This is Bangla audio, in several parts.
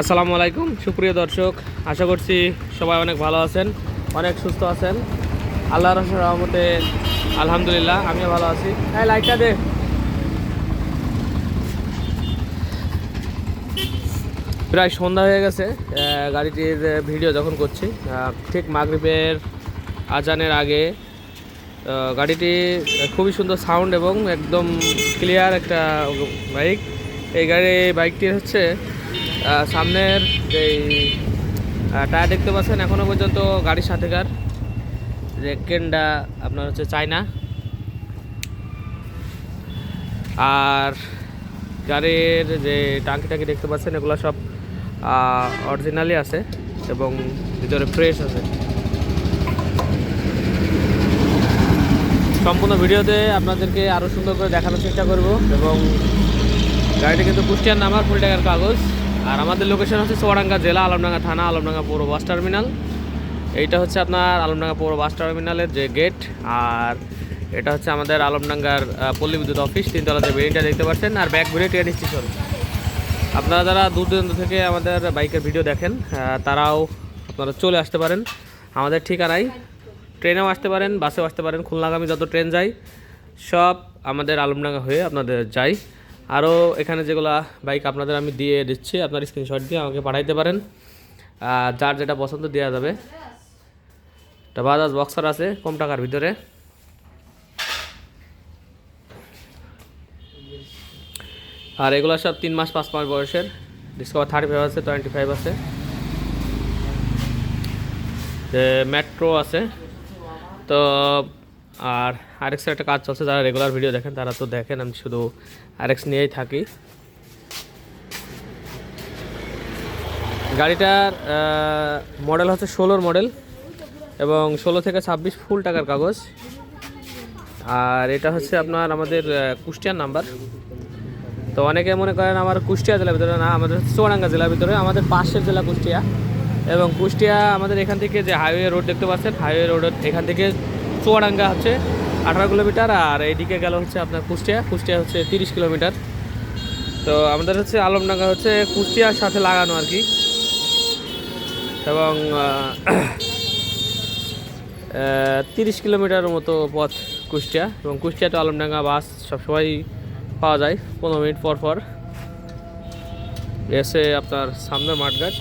আসসালামু আলাইকুম, সুপ্রিয় দর্শক, আশা করছি সবাই অনেক ভালো আছেন, অনেক সুস্থ আছেন। আল্লাহর রহমতে, আলহামদুলিল্লাহ, আমিও ভালো আছি। হ্যাঁ লাইটটা দে। প্রায় সন্ধ্যা হয়ে গেছে গাড়িটির ভিডিও যখন করছি ঠিক মাগরিবের আজানের আগে গাড়িটি খুবই সুন্দর সাউন্ড এবং একদম ক্লিয়ার একটা বাইক। এই গাড়ি বাইকটি হচ্ছে সামনের যেই টায়ার দেখতে পাচ্ছেন এখনও পর্যন্ত গাড়ির সাথেকার। যে কেনটা আপনার হচ্ছে চায়না। আর গাড়ির যে টাঙ্কি টাঙ্কি দেখতে পাচ্ছেন, এগুলো সব অরিজিনালি আছে এবং ভিতরে ফ্রেশ আছে। সম্পূর্ণ ভিডিওতে আপনাদেরকে আরও সুন্দর করে দেখানোর চেষ্টা করব এবং গাড়িটা কিন্তু কুষ্টিয়ার নামার ফুল টাকার কাগজ। আর আমাদের লোকেশন হচ্ছে চুয়াডাঙ্গা জেলা, আলমডাঙ্গা থানা, আলমডাঙ্গা পৌর বাস টার্মিনাল। এইটা হচ্ছে আপনার আলমডাঙ্গা পৌর বাস টার্মিনালের যে গেট আর এটা হচ্ছে আমাদের আলমডাঙ্গার পল্লী বিদ্যুৎ অফিস তিনতলা যে বিল্ডিংটা দেখতে পাচ্ছেন, আর ব্যাক ঘুরে ট্রেন স্টেশন আপনারা যারা দূর দূরান্ত থেকে আমাদের বাইকের ভিডিও দেখেন তারাও আপনারা চলে আসতে পারেন। আমাদের ঠিকানায় ট্রেনেও আসতে পারেন, বাসেও আসতে পারেন। খুলনাগামী যত ট্রেন যায়, সব আমাদের আলমডাঙ্গা হয়ে আপনাদের যাই আরও এখানে যেগুলা বাইক আপনাদের আমি দিয়ে দিচ্ছি, আপনার স্ক্রিনশট দিয়ে আমাকে পাঠাইতে পারেন। যার যেটা পছন্দ দেওয়া যাবে। একটা বাজাজ বক্সার আছে, কম টাকার ভিতরে। আর এগুলো সব তিন মাস, পাঁচ মাস বয়সের। ডিসকভার থার্টি ফাইভ আছে টোয়েন্টি ফাইভ আছে। মেট্রো আছে। তো আর আরেক্সের একটা কাজ চলছে, যারা রেগুলার ভিডিও দেখেন তারা তো দেখেন, আমি শুধু আরেক্স নিয়েই থাকি। গাড়িটার মডেল হচ্ছে ষোলোর মডেল এবং ষোলো থেকে ছাব্বিশ ফুল টাকার কাগজ। আর এটা হচ্ছে আপনার আমাদের কুষ্টিয়ার নাম্বার তো অনেকে মনে করেন আমার কুষ্টিয়া জেলার ভিতরে না, আমাদের হচ্ছে চুয়াডাঙ্গা জেলার ভিতরে, আমাদের পাশের জেলা কুষ্টিয়া। এবং কুষ্টিয়া আমাদের এখান থেকে যে হাইওয়ে রোড দেখতে পাচ্ছেন হাইওয়ে রোড এখান থেকে চুয়াডাঙ্গা হচ্ছে আঠারো কিলোমিটার, আর এইদিকে গেল হচ্ছে আপনার কুষ্টিয়া। কুষ্টিয়া হচ্ছে তিরিশ কিলোমিটার। তো আমাদের হচ্ছে আলমডাঙ্গা হচ্ছে কুষ্টিয়ার সাথে লাগানো আর কি। এবং তিরিশ কিলোমিটার মতো পথ কুষ্টিয়া। এবং কুষ্টিয়া তো আলমডাঙ্গা বাস সবসময় পাওয়া যায় পনেরো মিনিট পর পর। এসে আপনার সামনে মাঠঘাট।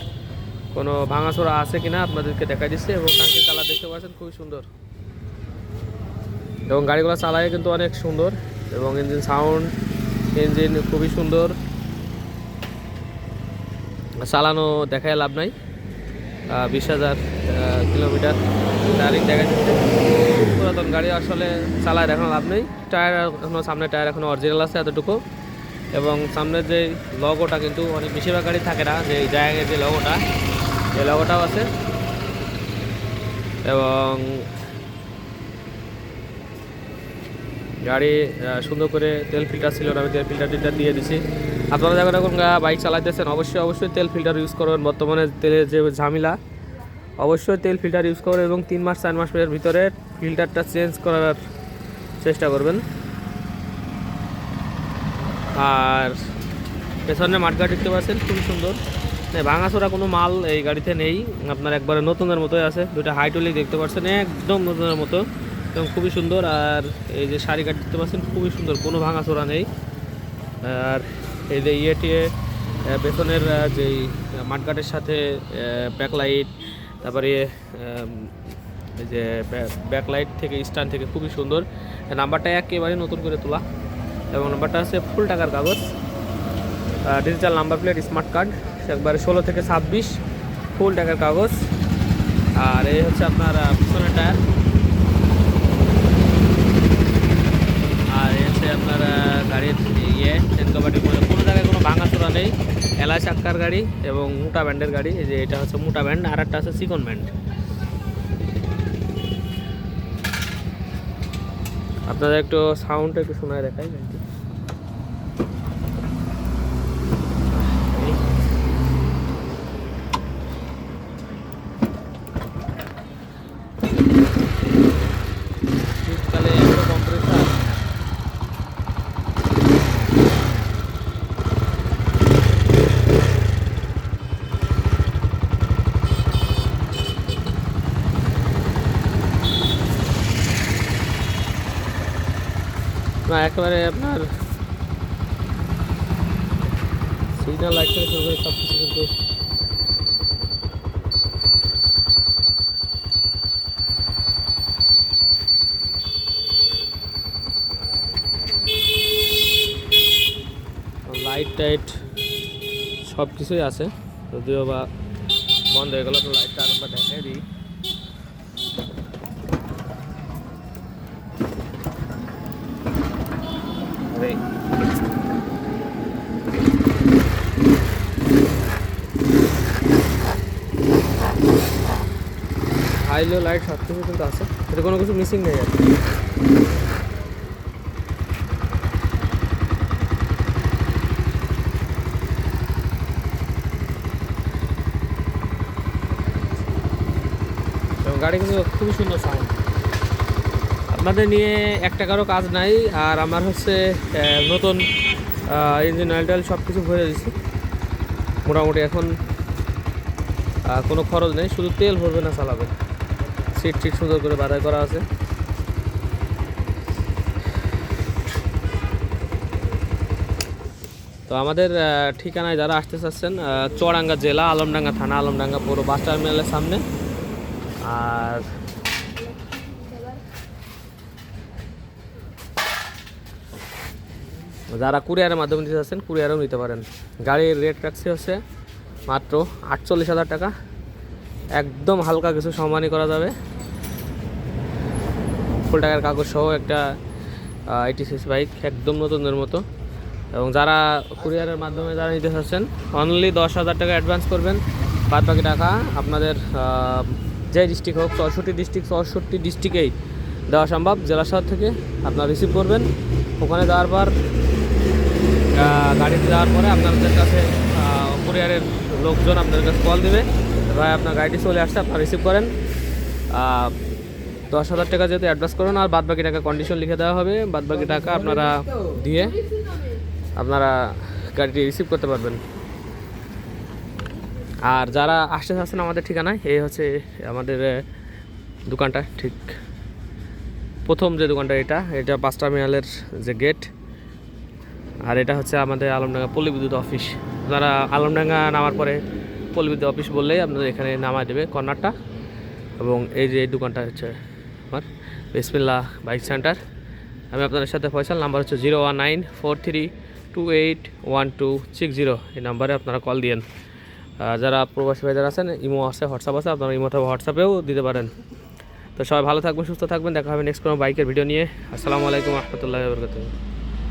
কোনো ভাঙাচোরা আছে কিনা আপনাদেরকে দেখা দিচ্ছে এবং কালার দেখতে পাচ্ছেন, খুবই সুন্দর। এবং গাড়িগুলো চালায় কিন্তু অনেক সুন্দর এবং ইঞ্জিন সাউন্ড ইঞ্জিন খুবই সুন্দর। চালানো দেখায় লাভ নাই। বিশ হাজার কিলোমিটার টায়ারিং দেখা যাচ্ছে পুরাতন গাড়ি আসলে চালায় দেখানো লাভ নেই। টায়ার এখনও, সামনে টায়ার এখনও অরিজিনাল আছে এতটুকু। এবং সামনের যে লগোটা কিন্তু অনেক বেশিরভাগ গাড়ি থাকে না, যে জায়গায় যে লগোটা এই লগোটাও আছে। এবং গাড়ি সুন্দর করে তেল ফিল্টার ছিল আমি তেল ফিল্টার টিল্টার দিয়ে দিছি। আপনারা যখন এখন বাইক চালাইতেছেন, অবশ্যই অবশ্যই তেল ফিল্টার ইউজ করবেন বর্তমানে তেলের যে ঝামেলা, অবশ্যই তেল ফিল্টার ইউজ করবেন এবং তিন মাস, চার মাসের ভিতরে ফিল্টারটা চেঞ্জ করার চেষ্টা করবেন। আর পেছনে মাঠঘাট দেখতে পাচ্ছেন, খুবই সুন্দর। ভাঙাচোরা কোনো মাল এই গাড়িতে নেই। আপনার একবারে নতুনের মতোই আছে, দুইটা হাইটলি দেখতে পাচ্ছেন, একদম নতুনের মতো। এবং খুবই সুন্দর আর এই যে শাড়ি কাঠ দেখতে পাচ্ছেন খুবই সুন্দর কোনো ভাঙাচোরা নেই। আর এই যে পেছনের আহ, যেই মাঠঘাটের সাথে ব্যাকলাইট তারপরে এই যে ব্যাকলাইট থেকে স্ট্যান্ড থেকে খুবই সুন্দর। নাম্বারটা একেবারে নতুন করে তোলা এবং নাম্বারটা আছে ফুল টাকার কাগজ। Digital number plate smart card একবারে ষোলো থেকে ছাব্বিশ ফুল টাকার কাগজ। আর এই হচ্ছে আপনার পিছনের টায়ার আর এই হচ্ছে আপনার আহ, গাড়ির ইয়ে চেন কভারটির মধ্যে কোনো জায়গায় কোনো ভাঙাচোরা নেই এলাই চাক্কার গাড়ি এবং মোটা ব্যান্ডের গাড়ি, এই যে এটা হচ্ছে মোটা ব্যান্ড, আর একটা আছে চিকন ব্যান্ড। আপনাদের একটু সাউন্ড একটু শোনায় দেখাই না, একেবারে আপনার সিগন্যাল লাইট থেকে শুরু সব কিছু কিন্তু লাইট টাইট সব কিছুই আছে। যদিও বা বন্ধ হয়ে গেল, তো লাইটটা আরেকবার দেখাই দিই। হাইলো লাইট সব কিছু কিন্তু আছে। এটা কোনো কিছু মিসিং নেই আর গাড়ি কিন্তু খুবই সুন্দর সাউন্ড আপনাদের নিয়ে এক টাকারও কাজ নাই আর আমার হচ্ছে নতুন ইঞ্জিন অয়েল টয়েল সব কিছু ভরে দিছি। মোটামুটি এখন কোনো খরচ নেই শুধু তেল ভরবে না চালাবে। সিট টিট সুন্দর করে বাধাই করা আছে। তো আমাদের ঠিকানায় যারা আসতে চাচ্ছেন আহ, চুয়াডাঙ্গা জেলা আলমডাঙ্গা থানা আলমডাঙ্গা পুরো বাস টার্মিনালের সামনে। আর যারা কুরিয়ারের মাধ্যমে নিতে চাচ্ছেন কুরিয়ারেও নিতে পারেন। গাড়ির রেট রাখছে হচ্ছে মাত্র আটচল্লিশ হাজার টাকা। একদম হালকা কিছু সম্মানই করা যাবে। ফুল টাকার কাগজ সহ একটা এইটি সিক্স বাইক একদম নতুনদের মতো। এবং যারা কুরিয়ারের মাধ্যমে যারা নিতে চাচ্ছেন অনলি দশ হাজার টাকা অ্যাডভান্স করবেন। বাদ বাকি টাকা আপনাদের যে ডিস্ট্রিক্ট হোক, চৌষট্টি ডিস্ট্রিক্ট চৌষট্টি ডিস্ট্রিক্টেই দেওয়া সম্ভব। জেলা শহর থেকে আপনারা রিসিভ করবেন। ওখানে যাওয়ার পর গাড়িতে যাওয়ার পরে আপনাদের কাছে কুরিয়ারের লোকজন আপনাদের কাছে কল দেবে। ভাই, আপনার গাড়িটি চলে আসছে, আপনারা রিসিভ করেন। দশ হাজার টাকা যেহেতু অ্যাডভান্স করুন, আর বাদ বাকি টাকা কন্ডিশন লিখে দেওয়া হবে। বাদ বাকি টাকা আপনারা দিয়ে আপনারা গাড়িটি রিসিভ করতে পারবেন। আর যারা আসতে চাচ্ছেন আমাদের ঠিকানায়, এই হচ্ছে আমাদের দোকানটা, ঠিক। প্রথম যে দোকানটা, এটা এটা বাস টার্মিনালের যে গেট আর এটা হচ্ছে আমাদের আলমডাঙ্গা পল্লী বিদ্যুৎ অফিস। আপনারা আলমডাঙ্গা নামার পরে পল্লী বিদ্যুৎ অফিস বললেই আপনাদের এখানে নামায় দেবে কর্নারটা। এবং এই যে এই দোকানটা হচ্ছে আমার বিসমিল্লা বাইক সেন্টার। আমি আপনাদের সাথে ফয়সাল, নাম্বার হচ্ছে zero one nine four three two eight one two six zero. এই নাম্বারে আপনারা কল দিয়েন। যারা প্রবাসী ভাই যারা আছেন, ইমো আছে, হোয়াটসঅ্যাপ আছে, আপনারা ইমো অথবা হোয়াটসঅ্যাপেও দিতে পারেন। তো সবাই ভালো থাকবেন, সুস্থ থাকবেন। দেখা হবে নেক্সট কোনো বাইকের ভিডিও নিয়ে। আসসালামু আলাইকুম রহমতুল্লাহ বরকাতুহ।